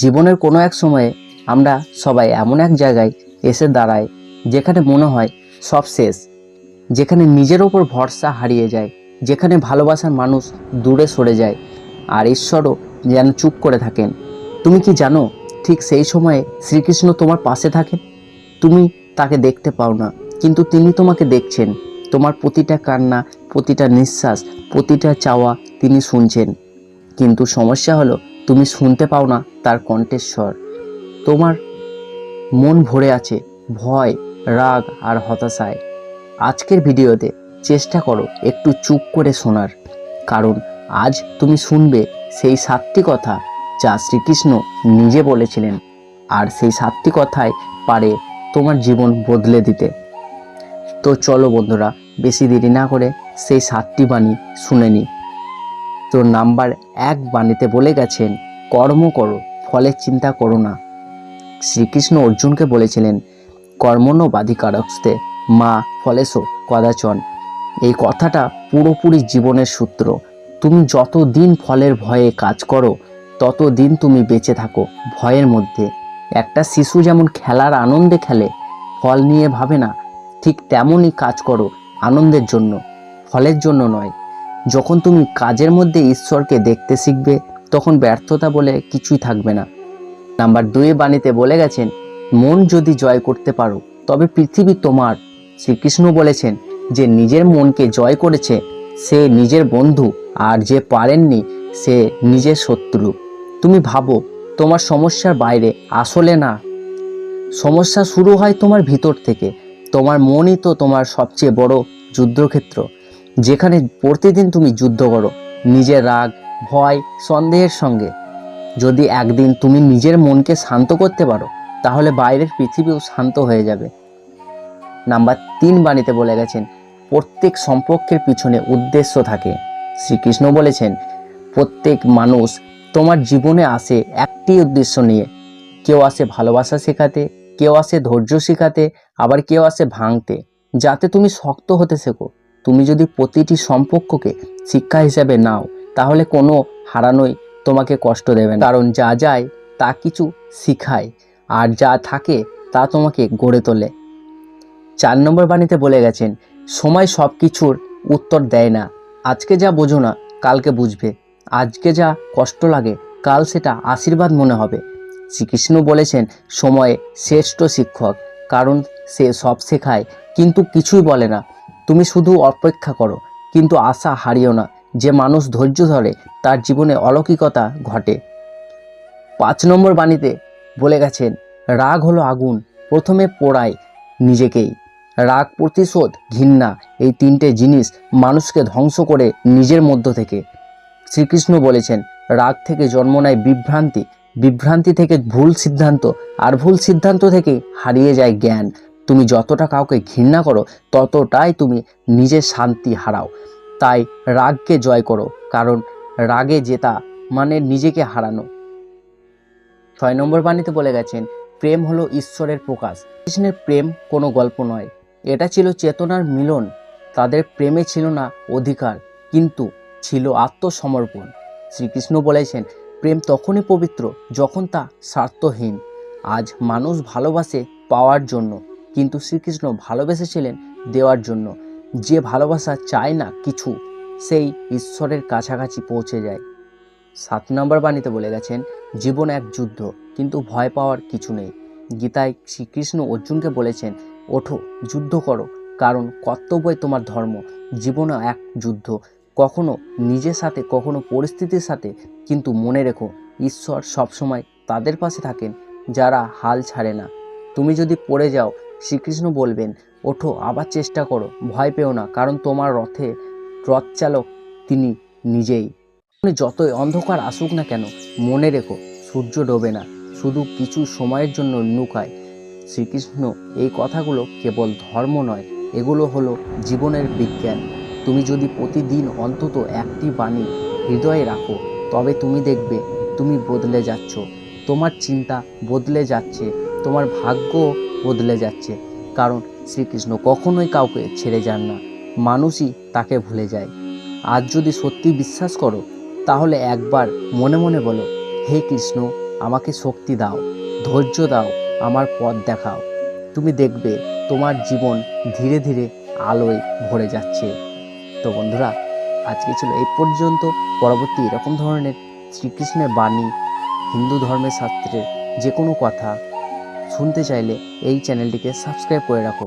জীবনের কোনো এক সময়ে আমরা সবাই এমন এক জায়গায় এসে দাঁড়াই যেখানে মনে হয় সব শেষ। যেখানে নিজের ওপর ভরসা হারিয়ে যায়, যেখানে ভালোবাসার মানুষ দূরে সরে যায় আর ঈশ্বরও যেন চুপ করে থাকেন। তুমি কি জানো ঠিক সেই সময়ে শ্রীকৃষ্ণ তোমার পাশে থাকেন? তুমি তাকে দেখতে পাও না, কিন্তু তিনি তোমাকে দেখছেন। তোমার প্রতিটা কান্না, প্রতিটা নিঃশ্বাস, প্রতিটা চাওয়া তিনি শুনছেন। কিন্তু সমস্যা হলো তুমি শুনতে পাও না তার কণ্ঠেশ্বর তোমার মন ভরে আছে ভয়, রাগ আর হতাশায়। আজকের ভিডিওতে চেষ্টা করো একটু চুপ করে শোনার। কারণ আজ তুমি শুনবে সেই সাতটি কথা যা শ্রীকৃষ্ণ নিজে বলেছিলেন। আর সেই সাতটি কথায় পারে তোমার জীবন বদলে দিতে। তো চলো বন্ধুরা, বেশি দেরি না করে সেই সাতটি বাণী শুনে নিই। তো নাম্বার এক বাণীতে বলে গেছেন, কর্ম করো ফলের চিন্তা করো না। শ্রীকৃষ্ণ অর্জুনকে বলেছিলেন কর্মণ বাধিকারস্তে মা ফলেশো কদাচন। এই কথাটা পুরোপুরি জীবনের সূত্র। তুমি যত দিন ফলের ভয়ে কাজ করো তত দিন তুমি বেঁচে থাকো ভয়ের মধ্যে। একটা শিশু যেমন খেলার আনন্দে খেলে, ফল নিয়ে ভাবে না, ঠিক তেমনই কাজ করো আনন্দের জন্য, ফলের জন্য নয়। যখন তুমি কাজের মধ্যে ঈশ্বরকে দেখতে শিখবে, তখন ব্যর্থতা বলে কিছুই থাকবে না। নাম্বার দুই বাণীতে বলে গেছেন, মন যদি জয় করতে পারো, তবে পৃথিবী তোমার। শ্রীকৃষ্ণ বলেছেন যে নিজের মনকে জয় করেছে, সে নিজের বন্ধু, আর যে পারেননি, সে নিজের শত্রু। তুমি ভাবো, তোমার সমস্যার বাইরে আসলে না। সমস্যা শুরু হয় তোমার ভিতর থেকে। তোমার মনই তো তোমার সবচেয়ে বড় যুদ্ধক্ষেত্র। যেখানে প্রতিদিন তুমি যুদ্ধ করো, নিজের রাগ, ভয়, সন্দেহের সঙ্গে। যদি একদিন তুমি নিজের মনকে শান্ত করতে পারো, তাহলে বাইরের পৃথিবীও শান্ত হয়ে যাবে। নাম্বার তিন বাণীতে বলে গেছেন, প্রত্যেক সম্পর্কের পিছনে উদ্দেশ্য থাকে। শ্রীকৃষ্ণ বলেছেন, প্রত্যেক মানুষ তোমার জীবনে আসে একটি উদ্দেশ্য নিয়ে। কেউ আসে ভালোবাসা শেখাতে, কেউ আসে ধৈর্য শেখাতে, আবার কেউ আসে ভাঙতে। যাতে তুমি শক্ত হতে শেখো। তুমি যদি প্রতিটি সম্পর্ককে শিক্ষা হিসাবে নাও, তাহলে কোনো হারানোই তোমাকে কষ্ট দেবে না। কারণ যা যায়, তা কিছু শিখায়, আর যা থাকে, তা তোমাকে গড়ে তোলে। চার নম্বর বাণীতে বলে গেছেন, সময় সব কিছুর উত্তর দেয় না। আজকে যা বোঝো না, কালকে বুঝবে। আজকে যা কষ্ট লাগে, কাল সেটা আশীর্বাদ মনে হবে। শ্রীকৃষ্ণ বলেছেন, সময়ে শ্রেষ্ঠ শিক্ষক, কারণ সে সব শেখায়, কিন্তু কিছুই বলে না। তুমি শুধু অপেক্ষা করো, কিন্তু আশা হারিও না, যে মানুষ ধৈর্য ধরে তার জীবনে অলৌকিকতা ঘটে। পাঁচ নম্বর বাণীতে বলে গেছেন, রাগ হলো আগুন, প্রথমে পোড়ায় নিজেকেই। রাগ প্রতিশোধ ঘৃণা, এই তিনটে জিনিস মানুষকে ধ্বংস করে নিজের মধ্য থেকে। শ্রীকৃষ্ণ বলেছেন, রাগ থেকে জন্ম নেয় বিভ্রান্তি। বিভ্রান্তি থেকে ভুল সিদ্ধান্ত, আর ভুল সিদ্ধান্ত থেকে হারিয়ে যায় জ্ঞান। তুমি যতটা কাউকে ঘৃণা করো, ততটাই তুমি নিজের শান্তি হারাও। তাই রাগকে জয় করো, কারণ রাগে জেতা মানে নিজেকে হারানো। ছয় নম্বর বাণীতে বলে গেছেন, প্রেম হলো ঈশ্বরের প্রকাশ। কৃষ্ণের প্রেম কোনো গল্প নয়। এটা ছিল চেতনার মিলন। তাদের প্রেমে ছিল না অধিকার, কিন্তু ছিল আত্মসমর্পণ। শ্রীকৃষ্ণ বলেছেন, প্রেম তখনই পবিত্র যখন তা স্বার্থহীন। আজ মানুষ ভালোবাসে পাওয়ার জন্য। কিন্তু শ্রীকৃষ্ণ ভালোবেসেছিলেন দেওয়ার জন্য। যে ভালোবাসা চায় না কিছু, সেই ঈশ্বরের কাছাকাছি পৌঁছে যায়। সাত নম্বর বাণীতে বলে গেছেন, জীবন এক যুদ্ধ, কিন্তু ভয় পাওয়ার কিছু নেই। গীতায় শ্রীকৃষ্ণ অর্জুনকে বলেছেন, ওঠো, যুদ্ধ করো, কারণ কর্তব্যই তোমার ধর্ম। জীবনও এক যুদ্ধ, কখনো নিজের সাথে, কখনো পরিস্থিতির সাথে, কিন্তু মনে রেখো, ঈশ্বর সবসময় তাদের পাশে থাকেন, যারা হাল ছাড়ে না। তুমি যদি পড়ে যাও শ্রীকৃষ্ণ বলবেন, ওঠো, আবার চেষ্টা করো, ভয় পেও না, কারণ তোমার রথে রথ চালক তিনি নিজেই। যতই অন্ধকার আসুক না কেন, মনে রেখো, সূর্য ডোবে না, শুধু কিছু সময়ের জন্য নুকায় শ্রীকৃষ্ণ এই কথাগুলো কেবল ধর্ম নয়, এগুলো হলো জীবনের বিজ্ঞান। তুমি যদি প্রতিদিন অন্তত একটি বাণী হৃদয়ে রাখো, তবে তুমি দেখবে, তুমি বদলে যাচ্ছ। তোমার চিন্তা বদলে যাচ্ছে, তোমার ভাগ্য বদলে যাচ্ছে। কারণ শ্রীকৃষ্ণ কখনোই কাউকে ছেড়ে যান না। মানুষই তাকে ভুলে যায়। আজ যদি সত্যি বিশ্বাস করো, তাহলে একবার মনে মনে বলো, হে কৃষ্ণ, আমাকে শক্তি দাও, ধৈর্য দাও, আমার পথ দেখাও। তুমি দেখবে তোমার জীবন ধীরে ধীরে আলোয় ভরে যাচ্ছে। তো বন্ধুরা, আজকে ছিল এই পর্যন্ত। পরবর্তী এরকম ধরনের শ্রীকৃষ্ণের বাণী, হিন্দু ধর্মের শাস্ত্রের যে কোনো কথা শুনতে চাইলে এই চ্যানেলটিকে সাবস্ক্রাইব করে রাখো।